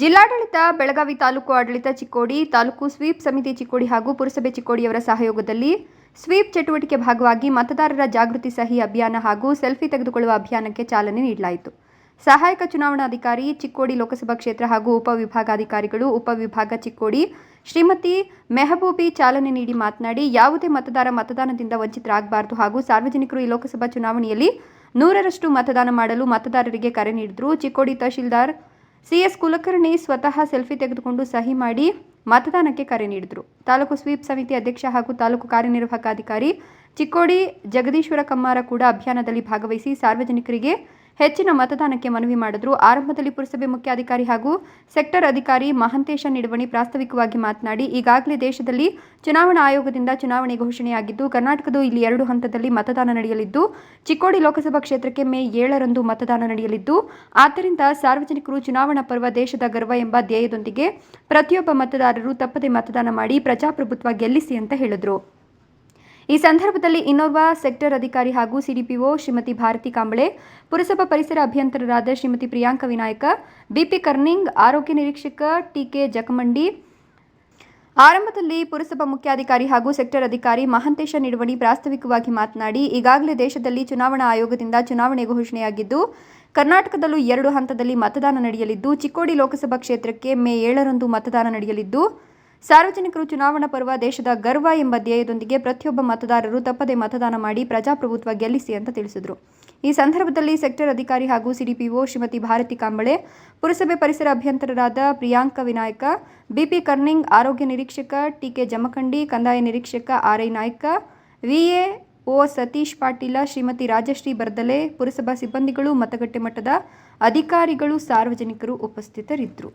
ಜಿಲ್ಲಾಡಳಿತ, ಬೆಳಗಾವಿ ತಾಲೂಕು ಆಡಳಿತ ಚಿಕ್ಕೋಡಿ, ತಾಲೂಕು ಸ್ವೀಪ್ ಸಮಿತಿ ಚಿಕ್ಕೋಡಿ ಹಾಗೂ ಪುರಸಭೆ ಚಿಕ್ಕೋಡಿಯವರ ಸಹಯೋಗದಲ್ಲಿ ಸ್ವೀಪ್ ಚಟುವಟಿಕೆ ಭಾಗವಾಗಿ ಮತದಾರರ ಜಾಗೃತಿ ಸಹಿ ಅಭಿಯಾನ ಹಾಗೂ ಸೆಲ್ಫಿ ತೆಗೆದುಕೊಳ್ಳುವ ಅಭಿಯಾನಕ್ಕೆ ಚಾಲನೆ ನೀಡಲಾಯಿತು. ಸಹಾಯಕ ಚುನಾವಣಾಧಿಕಾರಿ, ಚಿಕ್ಕೋಡಿ ಲೋಕಸಭಾ ಕ್ಷೇತ್ರ ಹಾಗೂ ಉಪವಿಭಾಗಾಧಿಕಾರಿಗಳು ಉಪವಿಭಾಗ ಚಿಕ್ಕೋಡಿ ಶ್ರೀಮತಿ ಮೆಹಬೂಬಿ ಚಾಲನೆ ನೀಡಿ ಮಾತನಾಡಿ, ಯಾವುದೇ ಮತದಾರ ಮತದಾನದಿಂದ ವಂಚಿತರಾಗಬಾರದು ಹಾಗೂ ಸಾರ್ವಜನಿಕರು ಈ ಲೋಕಸಭಾ ಚುನಾವಣೆಯಲ್ಲಿ ನೂರರಷ್ಟು ಮತದಾನ ಮಾಡಲು ಮತದಾರರಿಗೆ ಕರೆ ನೀಡಿದರು. ಚಿಕ್ಕೋಡಿ ತಹಶೀಲ್ದಾರ್ ಸಿಎಸ್ ಕುಲಕರ್ಣಿ ಸ್ವತಃ ಸೆಲ್ಫಿ ತೆಗೆದುಕೊಂಡು ಸಹಿ ಮಾಡಿ ಮತದಾನಕ್ಕೆ ಕರೆ ನೀಡಿದರು. ತಾಲೂಕು ಸ್ವೀಪ್ ಸಮಿತಿ ಅಧ್ಯಕ್ಷ ಹಾಗೂ ತಾಲೂಕು ಕಾರ್ಯನಿರ್ವಾಹಕ ಅಧಿಕಾರಿ ಚಿಕ್ಕೋಡಿ ಜಗದೀಶ್ವರ ಕಮ್ಮಾರ ಕೂಡ ಅಭಿಯಾನದಲ್ಲಿ ಭಾಗವಹಿಸಿ ಸಾರ್ವಜನಿಕರಿಗೆ ಹೆಚ್ಚಿನ ಮತದಾನಕ್ಕೆ ಮನವಿ ಮಾಡಿದ್ರು. ಆರಂಭದಲ್ಲಿ ಪುರಸಭೆ ಮುಖ್ಯಾಧಿಕಾರಿ ಹಾಗೂ ಸೆಕ್ಟರ್ ಅಧಿಕಾರಿ ಮಹಂತೇಶ ನಿಡವಣಿ ಪ್ರಾಸ್ತಾವಿಕವಾಗಿ ಮಾತನಾಡಿ, ಈಗಾಗಲೇ ದೇಶದಲ್ಲಿ ಚುನಾವಣಾ ಆಯೋಗದಿಂದ ಚುನಾವಣೆ ಘೋಷಣೆಯಾಗಿದ್ದು ಕರ್ನಾಟಕದ ಇಲ್ಲಿ ಎರಡು ಹಂತದಲ್ಲಿ ಮತದಾನ ನಡೆಯಲಿದ್ದು, ಚಿಕ್ಕೋಡಿ ಲೋಕಸಭಾ ಕ್ಷೇತ್ರಕ್ಕೆ ಮೇ ಏಳರಂದು ಮತದಾನ ನಡೆಯಲಿದ್ದು, ಆದ್ದರಿಂದ ಸಾರ್ವಜನಿಕರು ಚುನಾವಣಾ ಪರ್ವ ದೇಶದ ಗರ್ವ ಎಂಬ ಧ್ಯೇಯದೊಂದಿಗೆ ಪ್ರತಿಯೊಬ್ಬ ಮತದಾರರು ತಪ್ಪದೆ ಮತದಾನ ಮಾಡಿ ಪ್ರಜಾಪ್ರಭುತ್ವ ಗೆಲ್ಲಿಸಿ ಅಂತ ಹೇಳಿದರು. ಈ ಸಂದರ್ಭದಲ್ಲಿ ಇನ್ನೋರ್ವ ಸೆಕ್ಟರ್ ಅಧಿಕಾರಿ ಹಾಗೂ ಸಿಡಿಪಿಒ ಶ್ರೀಮತಿ ಭಾರತಿ ಕಾಂಬಳೆ, ಪುರಸಭಾ ಪರಿಸರ ಅಭಿಯಂತರರಾದ ಶ್ರೀಮತಿ ಪ್ರಿಯಾಂಕ ವಿನಾಯಕ, ಬಿಪಿ ಕರ್ನಿಂಗ್, ಆರೋಗ್ಯ ನಿರೀಕ್ಷಕ ಟಿಕೆ ಜಕಮಂಡಿ, ಆರಂಭದಲ್ಲಿ ಪುರಸಭಾ ಮುಖ್ಯಾಧಿಕಾರಿ ಹಾಗೂ ಸೆಕ್ಟರ್ ಅಧಿಕಾರಿ ಮಹಂತೇಶ ನಿಡುವಣಿ ಪ್ರಾಸ್ತಾವಿಕವಾಗಿ ಮಾತನಾಡಿ, ಈಗಾಗಲೇ ದೇಶದಲ್ಲಿ ಚುನಾವಣಾ ಆಯೋಗದಿಂದ ಚುನಾವಣೆ ಘೋಷಣೆಯಾಗಿದ್ದು, ಕರ್ನಾಟಕದಲ್ಲೂ ಎರಡು ಹಂತದಲ್ಲಿ ಮತದಾನ ನಡೆಯಲಿದ್ದು, ಚಿಕ್ಕೋಡಿ ಲೋಕಸಭಾ ಕ್ಷೇತ್ರಕ್ಕೆ ಮೇ ಏಳರಂದು ಮತದಾನ ನಡೆಯಲಿದ್ದು ಸಾರ್ವಜನಿಕರು ಚುನಾವಣಾ ಪರ್ವ ದೇಶದ ಗರ್ವ ಎಂಬ ಧ್ಯೇಯದೊಂದಿಗೆ ಪ್ರತಿಯೊಬ್ಬ ಮತದಾರರು ತಪ್ಪದೆ ಮತದಾನ ಮಾಡಿ ಪ್ರಜಾಪ್ರಭುತ್ವ ಗೆಲ್ಲಿಸಿ ಅಂತ ತಿಳಿಸಿದರು. ಈ ಸಂದರ್ಭದಲ್ಲಿ ಸೆಕ್ಟರ್ ಅಧಿಕಾರಿ ಹಾಗೂ ಸಿಡಿಪಿಒ ಶ್ರೀಮತಿ ಭಾರತಿ ಕಾಂಬಳೆ, ಪುರಸಭೆ ಪರಿಸರ ಅಭಿಯಂತರರಾದ ಪ್ರಿಯಾಂಕ ವಿನಾಯಕ, ಬಿಪಿ ಕರ್ನಿಂಗ್ ಆರೋಗ್ಯ ನಿರೀಕ್ಷಕ ಟಿಕೆ ಜಮಖಂಡಿ, ಕಂದಾಯ ನಿರೀಕ್ಷಕ RI Naik, VA O. Satish Patil, Shrimati Rajashri Bardale, ಪುರಸಭಾ ಸಿಬ್ಬಂದಿಗಳು, ಮತಗಟ್ಟೆ ಮಟ್ಟದ ಅಧಿಕಾರಿಗಳು, ಸಾರ್ವಜನಿಕರು ಉಪಸ್ಥಿತರಿದ್ದರು